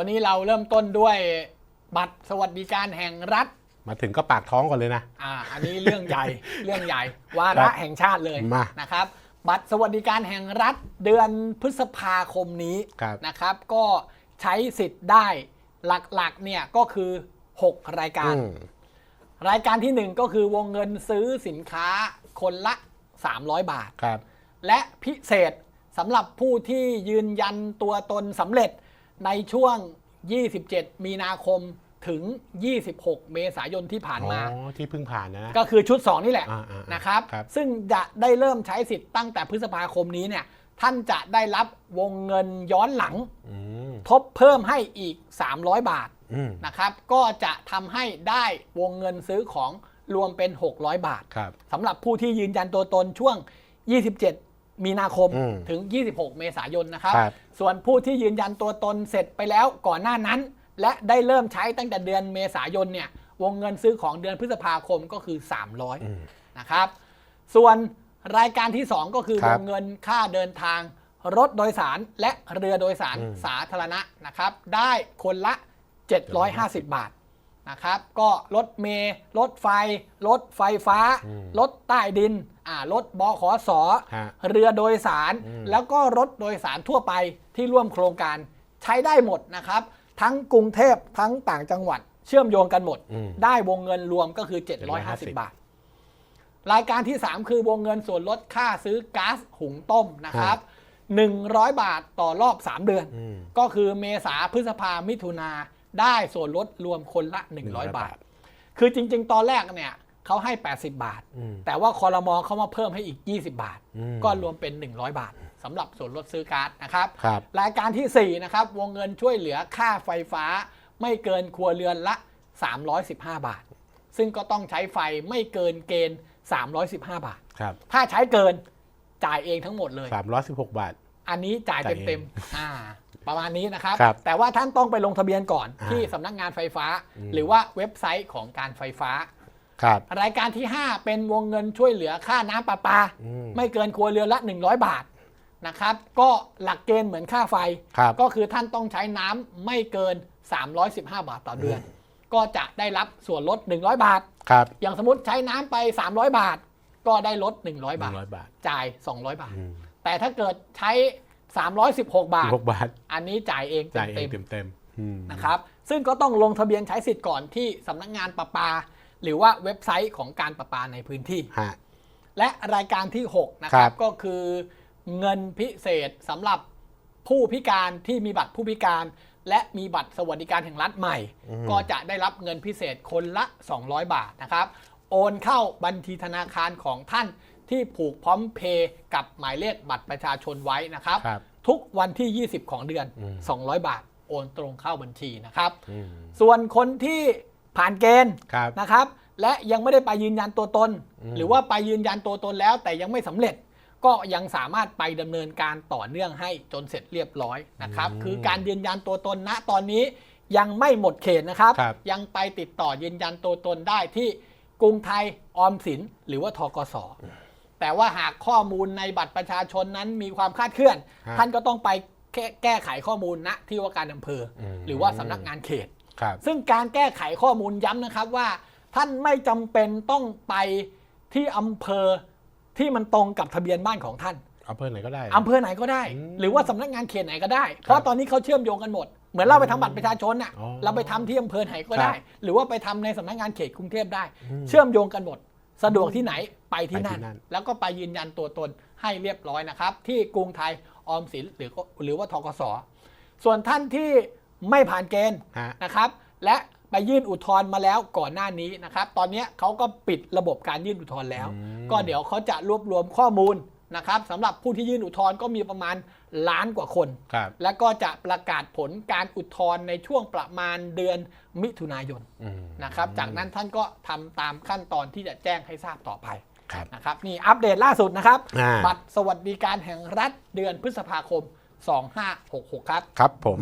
วันนี้เราเริ่มต้นด้วยบัตรสวัสดิการแห่งรัฐ มาถึงก็ปากท้องก่อนเลยนะ อ่า อันนี้เรื่องใหญ่ เรื่องใหญ่ วาครัระบแห่งชาติเลยมา นะครับ บัตรสวัสดิการแห่งรัฐเดือนพฤษภาคมนี้ครับ นะครับ ก็ใช้สิทธิ์ได้หลักๆเนี่ยก็คือ 6 รายการ อืมรายการที่1 ก็คือวงเงินซื้อสินค้าคนละ 300 บาท ครับ และพิเศษสำหรับผู้ที่ยืนยันตัวตนสำเร็จ ในช่วง 27 มีนาคมถึง 26 เมษายนที่ผ่านมาอ๋อที่เพิ่งผ่านนะ ก็คือชุด 2 นี่แหละอ่าๆๆนะครับครับซึ่งจะได้เริ่มใช้สิทธิ์ตั้งแต่พฤษภาคมนี้เนี่ย ท่านจะได้รับวงเงินย้อนหลังอืมทบเพิ่มให้อีก 300 บาทอืมนะครับ ก็จะทำให้ได้วงเงินซื้อของรวมเป็น 600 บาทครับสำหรับผู้ที่ยืนยันตัวตนช่วง 27 มีนาคมอืมถึง 26 เมษายนนะครับ ครับ ส่วนผู้ที่ยืนยันตัวตนเสร็จไปแล้วก่อนหน้านั้น และได้เริ่มใช้ตั้งแต่เดือนเมษายนเนี่ยวงเงินซื้อของเดือนพฤษภาคมก็คือ 300 นะครับ ส่วนรายการที่ 2 ก็คือครัวบงเงินค่าเดินทาง รถโดยสารและเรือโดยสารอืม สาธารณะนะครับ ได้คนละ 750 บาท นะครับ ก็รถเมล์รถไฟ รถไฟฟ้ารถใต้ดินอ่ารถบขสฮะเรือโดยสาร อืม แล้วก็รถโดยสารทั่วไปที่ร่วมโครงการใช้ได้หมดนะครับ ทั้งกรุงเทพทั้งต่างจังหวัด เชื่อมโยงกันหมด อืม ได้วงเงินรวมก็คือ 750บาท รายการที่ 3 คือวงเงินส่วนลดค่าซื้อก๊าซหุงต้มนะครับ 100 บาทต่อรอบ 3 เดือน อืม ก็คือเมษาพฤษภามิถุนา ได้ส่วนลดรวมคนละ100 100 บาท คือจริง ๆ ตอนแรกเนี่ยเขาให้ 80 บาทอืมแต่ว่าคอรมอเขามาเพิ่มให้อีก 20 บาทอืมก็รวมเป็น 100 บาทสำหรับส่วนลดซื้อก๊าซนะครับครับรายการที่ 4 นะครับ วงเงินช่วยเหลือค่าไฟฟ้า ไม่เกินครัวเรือนละ 315 บาท ซึ่งก็ต้องใช้ไฟไม่เกินเกณฑ์ 315 บาทครับถ้าใช้เกินจ่ายเองทั้งหมดเลยสามร้อยสิบหกบาท อันนี้จ่ายจ่ายเองเต็มๆอ่า ประมาณนี้นะครับ ครับแต่ว่าท่านต้องไปลงทะเบียนก่อนอ่า ที่สำนักงานไฟฟ้าอืมหรือว่าเว็บไซต์ของการไฟฟ้า ครับ รายการที่ 5 เป็นวงเงินช่วยเหลือค่าน้ำประปา อืม ไม่เกินครัวเรือนละ 100 บาทนะครับ ก็หลักเกณฑ์เหมือนค่าไฟ ครับ ก็คือท่านต้องใช้น้ำไม่เกิน 315 บาทต่อเดือน ก็จะได้รับส่วนลด 100 บาท ครับอย่างสมมติใช้น้ำไป 300 บาท ก็ได้ลด 100หนึ่บาทงร้อยบาท จ่าย 200 บาท อืมแต่ถ้าเกิดใช้ 316 บาทหกบาทอันนี้จ่ายเองจ่ายเอเต็งมเต็มเต็มๆอืมๆนะครับ ซึ่งก็ต้องลงทะเบียนใช้สิทธิ์ก่อนที่สำนักงานประปา หรือว่าเว็บไซต์ของการประปาในพื้นที่ ฮะ และรายการที่ 6 นะคครัรับบ ก็คือเงินพิเศษสำหรับผู้พิการที่มีบัตรผู้พิการ และมีบัตรสวัสดิการแห่งรัฐใหม่ ก็จะได้รับเงินพิเศษคนละ 200 บาทนะครับ โอนเข้าบัญชีธนาคารของท่าน ที่ผูกพร้อมเพย์กับหมายเลขบัตรประชาชนไว้นะครับ ครับทุกวันที่ 20 ของเดือน อืม 200 บาทโอนตรงเข้าบัญชีนะครับ อืมส่วนคนที่ผ่านเกณฑ์ครับ นะครับ และยังไม่ได้ไปยืนยันตัวตน อืม หรือว่าไปยืนยันตัวตนแล้ว แต่ยังไม่สำเร็จ ก็ยังสามารถไปดำเนินการต่อเนื่องให้จนเสร็จเรียบร้อยนะครับ คือการยืนยันตัวตนณตอนนี้ยังไม่หมดเขตนะครับ ครับ ยังไปติดต่อยืนยันตัวตนได้ที่กรุงไทยออมสินหรือว่าทกส แต่ว่าหากข้อมูลในบัตรประชาชนนั้นมีความคลาดเคลื่อน ฮะท่านก็ต้องไปแก้แก้ไขข้อมูลณที่ว่าการอำเภออม หรือว่าสำนักงานเขต ครับ ซึ่งการแก้ไขข้อมูลย้ำนะครับว่า ท่านไม่จำเป็นต้องไปที่อำเภอที่มันตรงกับทะเบียนบ้านของท่าน อำเภอไหนก็ได้ อำเภอไหนก็ได้ อืมหรือว่าสำนักงานเขตไหนก็ได้ เพราะตอนนี้เขาเชื่อมโยงกันหมด เหมือนเราไปทำบัตรประชาชนน่ะอ๋อเราไปทำที่อำเภอไหนก็ครับได้ หรือว่าไปทำในสำนักงานเขตกรุงเทพได้ อืม เชื่อมโยงกันหมด สะดวกที่ไหนไปที่ไปที่นั่นนั่น แล้วก็ไปยืนยันตัวตนให้เรียบร้อยนะครับ ที่กรุงไทยออมสินหรือหรือว่าทกสส่วนท่านที่ไม่ผ่านเกณฑ์ฮะนะครับ และไปยื่นอุทธรณ์มาแล้วก่อนหน้านี้นะครับ ตอนนี้เขาก็ปิดระบบการยื่นอุทธรณ์แล้วอืมก็เดี๋ยวเขาจะรวบรวมข้อมูล นะครับสำหรับผู้ที่ยื่นอุทธรณ์ก็มีประมาณล้านกว่าคน ครับแล้วก็จะประกาศผลการอุทธรณ์ในช่วงประมาณเดือนมิถุนายนอืมนะครับ จากนั้นท่านก็ทำตามขั้นตอนที่จะแจ้งให้ทราบต่อไปครับ นะครับนี่อัปเดตล่าสุดนะครับอ่า บัตรสวัสดิการแห่งรัฐเดือนพฤษภาคม 2566 ครับ ครับผม